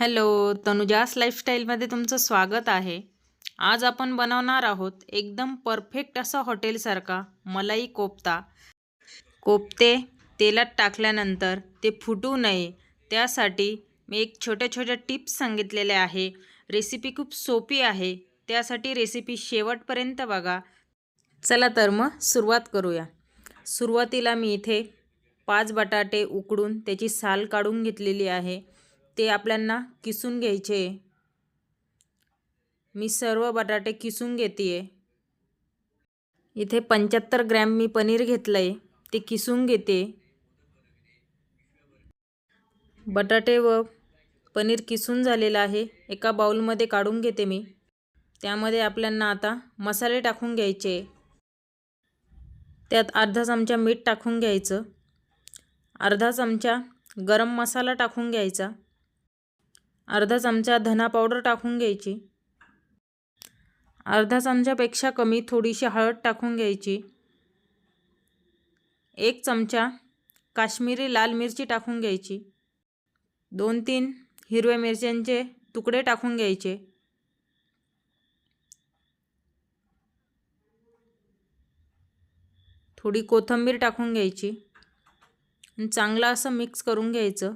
Hello तनुजास लाईफस्टाईलमध्ये तुमचं स्वागत आहे. आज आपण बनवणार आहोत एकदम परफेक्ट असा हॉटेलसारखा मलाई कोफ्ता. कोफ्ते तेलात टाकल्यानंतर ते फुटू नये. त्यासाठी मी एक छोट्या छोट्या टिप्स सांगितलेल्या आहे. रेसिपी खूप सोपी आहे. त्यासाठी रेसिपी शेवटपर्यंत बघा. चला तर मग सुरुवात करूया. सुरुवातीला मी इथे पाच बटाटे उकडून त्याची साल काढून घेतलेली आहे. ते आपल्यांना किसून घ्यायचे. मी सर्व बटाटे किसून घेते इथे पंच्याहत्तर ग्रॅम मी पनीर घेतलं आहे ते किसून घेते. बटाटे व पनीर किसून झालेलं आहे एका बाऊलमध्ये काढून घेते मी. त्यामध्ये आपल्यांना आता मसाले टाकून घ्यायचे. त्यात अर्धा चमचा मीठ टाकून घ्यायचं. अर्धा चमचा गरम मसाला टाकून घ्यायचा. अर्धा चमचा धना पावडर टाकून घ्यायची. अर्धा चमच्यापेक्षा कमी थोडीशी हळद टाकून घ्यायची. एक चमचा काश्मीरी लाल मिरची टाकून घ्यायची. दोन तीन हिरव्या मिरच्यांचे तुकडे टाकून घ्यायचे. थोडी कोथिंबीर टाकून घ्यायची. चांगलं असं मिक्स करून घ्यायचं.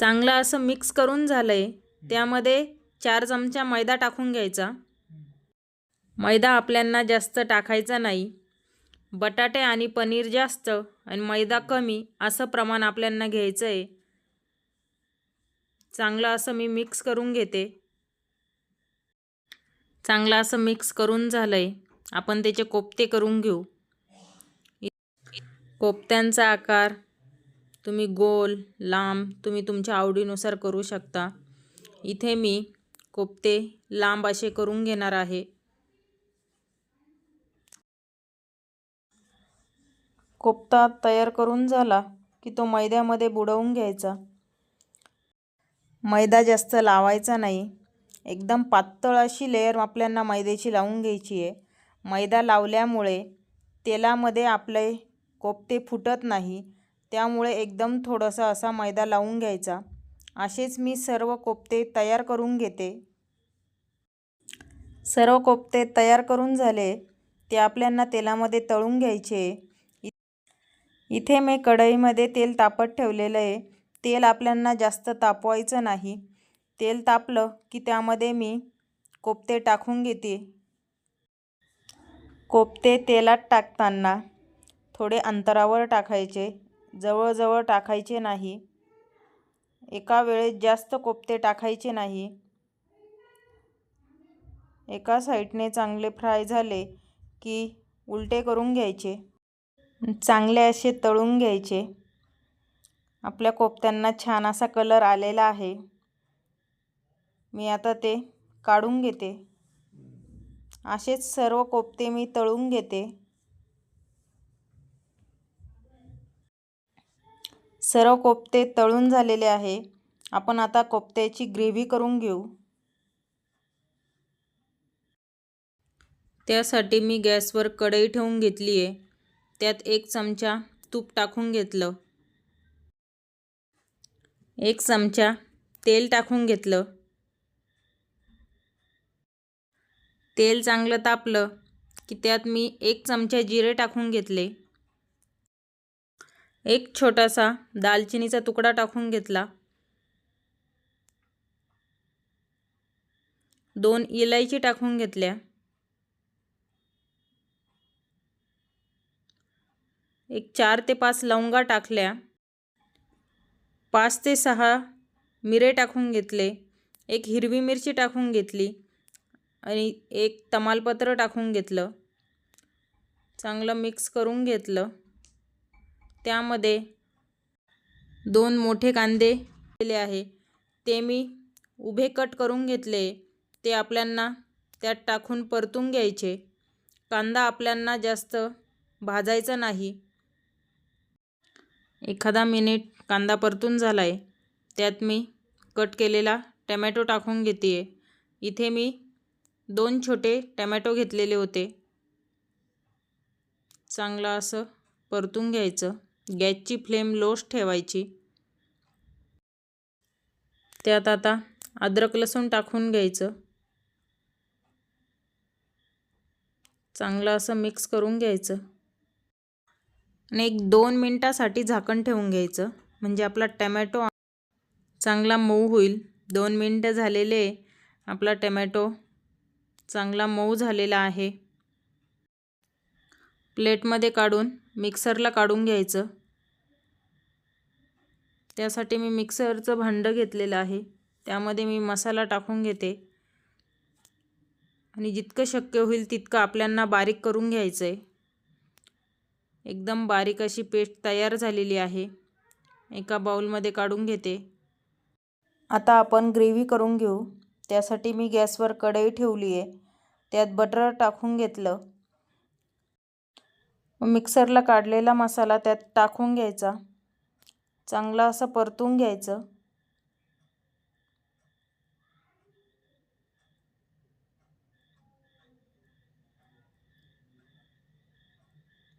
चांगलं असं मिक्स करून झालं आहे त्यामध्ये चार चमचा मैदा टाकून घ्यायचा. मैदा आपल्यांना जास्त टाकायचा नाही. बटाटे आणि पनीर जास्त आणि मैदा कमी असं प्रमाण आपल्यांना घ्यायचं आहे चांगलं असं मी मिक्स करून घेते. चांगलं असं मिक्स करून झालं आहे आपण त्याचे कोफ्ते करून घेऊ. कोफ्त्यांचा आकार तुम्ही गोल लांब तुम्ही तुमच्या आवडीनुसार करू शकता. इथे मी कोफ्ते लांब असे करून घेणार आहे. कोफ्ता तयार करून झाला की तो मैद्यामध्ये बुडवून घ्यायचा. मैदा जास्त लावायचा नाही. एकदम पातळ अशी लेअर आपल्यांना मैद्याची लावून घ्यायची आहे. मैदा लावल्यामुळे तेलामध्ये आपले कोफ्ते फुटत नाही. त्यामुळे एकदम थोडंसं असा मैदा लावून घ्यायचा. असेच मी सर्व कोफ्ते तयार करून घेते. सर्व कोफ्ते तयार करून झाले ते आपल्यांना तेलामध्ये तळून घ्यायचे. इथे मी कढईमध्ये तेल तापत ठेवलेलं आहे. तेल आपल्यांना जास्त तापवायचं नाही. तेल तापलं की त्यामध्ये मी कोफ्ते टाकून घेते. कोफ्ते तेलात टाकताना थोडे अंतरावर टाकायचे. जवळजवळ टाकायचे नाही. एका वेळेस जास्त कोफ्ते टाकायचे नाही. एका साईडने चांगले फ्राय झाले की उलटे करून घ्यायचे. चांगले असे तळून घ्यायचे. आपल्या कोफ्त्यांना छान असा कलर आलेला आहे. मी आता ते काढून घेते. असेच सर्व कोफ्ते मी तळून घेते. सर्व कोफ्ते तळून झालेले आहे. आपण आता कोफ्त्याची ग्रेव्ही करून घेऊ. त्यासाठी मी गॅसवर कढई ठेवून घेतली आहे. त्यात एक चमचा तूप टाकून घेतलं. एक चमचा तेल टाकून घेतलं. तेल चांगलं तापलं की त्यात मी एक चमचा जिरे टाकून घेतले. एक छोटासा दालचिनीचा तुकडा टाकून घेतला. दोन इलायची टाकून घेतल्या. एक चार ते पाच लवंगा टाकल्या. पाच ते सहा मिरे टाकून घेतले. एक हिरवी मिरची टाकून घेतली आणि एक तमालपत्र टाकून घेतलं. चांगलं मिक्स करून घेतलं. त्यामध्ये दोन मोठे कांदे केले आहे. ते मी उभे कट करून घेतले. ते आपल्यांना त्यात टाकून परतून घ्यायचे. कांदा आपल्यांना जास्त भाजायचा नाही. एखादा मिनिट कांदा परतून झाला आहे त्यात मी कट केलेला टमॅटो टाकून घेते आहे इथे मी दोन छोटे टमॅटो घेतलेले होते. चांगलं असं परतून घ्यायचं. गॅसची फ्लेम लोच ठेवायची. त्यात आता अद्रक लसूण टाकून घ्यायचं. चांगलं असं मिक्स करून घ्यायचं. आणि एक दोन मिनटासाठी झाकण ठेवून घ्यायचं. म्हणजे आपला टमॅटो चांगला मऊ होईल. दोन मिनटं झालेले आपला टमॅटो चांगला मऊ झालेला आहे. प्लेटमध्ये काढून मिक्सरला काढून घ्यायचं. त्यासाठी मी मिक्सरचं भांडं घेतलेलं आहे. त्यामध्ये मी मसाला टाकून घेते. आणि जितकं शक्य होईल तितकं आपल्यांना बारीक करून घ्यायचं आहे एकदम बारीक अशी पेस्ट तयार झालेली आहे. एका बाउलमध्ये काढून घेते. आता आपण ग्रेव्ही करून घेऊ. त्यासाठी मी गॅसवर कढई ठेवली आहे त्यात बटर टाकून घेतलं. मिक्सरला काढलेला मसाला त्यात टाकून घ्यायचा. चांगला असं परतून घ्यायचं.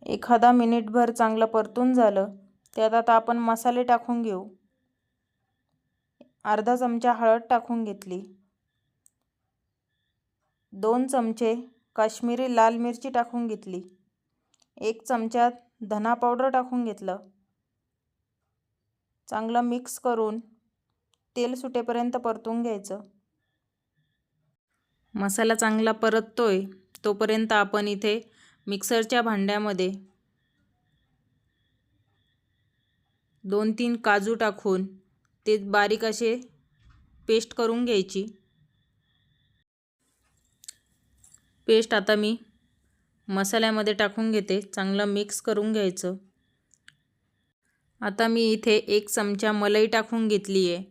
एखादा मिनिटभर चांगलं परतून झालं त्यात आता आपण मसाले टाकून घेऊ. अर्धा चमचा हळद टाकून घेतली. दोन चमचे काश्मीरी लाल मिरची टाकून घेतली. एक चमचा धना पावडर टाकून घेतलं. चांगलं मिक्स करून तेल सुटेपर्यंत परतून घ्यायचं. मसाला चांगला परततोय तोपर्यंत आपण इथे मिक्सरच्या भांड्यामध्ये दोन तीन काजू टाकून ते बारीक असे पेस्ट करून घ्यायची. पेस्ट आता मी मसाल्यामध्ये टाकून घेते चांगलं मिक्स करून घ्यायचं. आता मी इथे एक चमचा मलाई टाकून घेतली आहे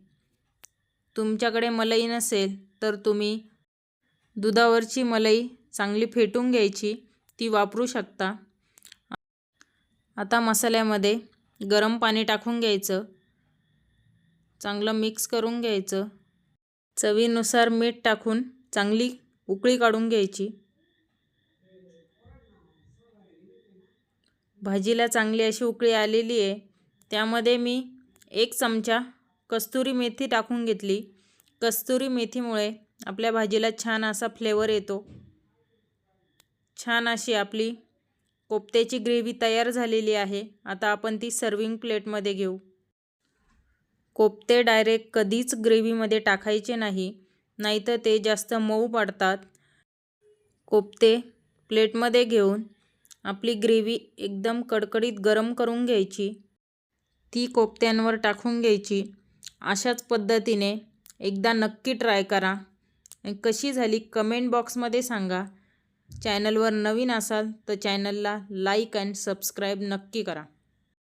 तुमच्याकडे मलाई नसेल तर तुम्ही दुधावरची मलाई चांगली फेटून घ्यायची ती वापरू शकता. आता मसाल्यामध्ये गरम पाणी टाकून घ्यायचं. चांगलं मिक्स करून घ्यायचं. चवीनुसार मीठ टाकून चांगली उकळी काढून घ्यायची. भाजीला चांगली अशी उकळी आलेली आहे त्यामध्ये मी एक चमचा कस्तुरी मेथी टाकून घेतली. कस्तुरी मेथीमुळे आपल्या भाजीला छान असा फ्लेवर येतो. छान अशी आपली कोफ्त्याची ग्रेव्ही तयार झालेली आहे. आता आपण ती सर्विंग प्लेटमध्ये घेऊ. कोफ्ते डायरेक्ट कधीच ग्रेव्हीमध्ये टाकायचे नाही नाहीतर ते जास्त मऊ पडतात. कोफ्ते प्लेटमध्ये घेऊन आपली ग्रेव्ही एकदम कडकडीत गरम करून घ्यायची. ती कोफ्त्यांवर टाकून घ्यायची. अशाच पद्धतीने एकदा नक्की ट्राय करा. कशी झाली कमेंट बॉक्समध्ये सांगा. चॅनलवर नवीन असाल तर चॅनलला लाईक अँड सबस्क्राईब नक्की करा.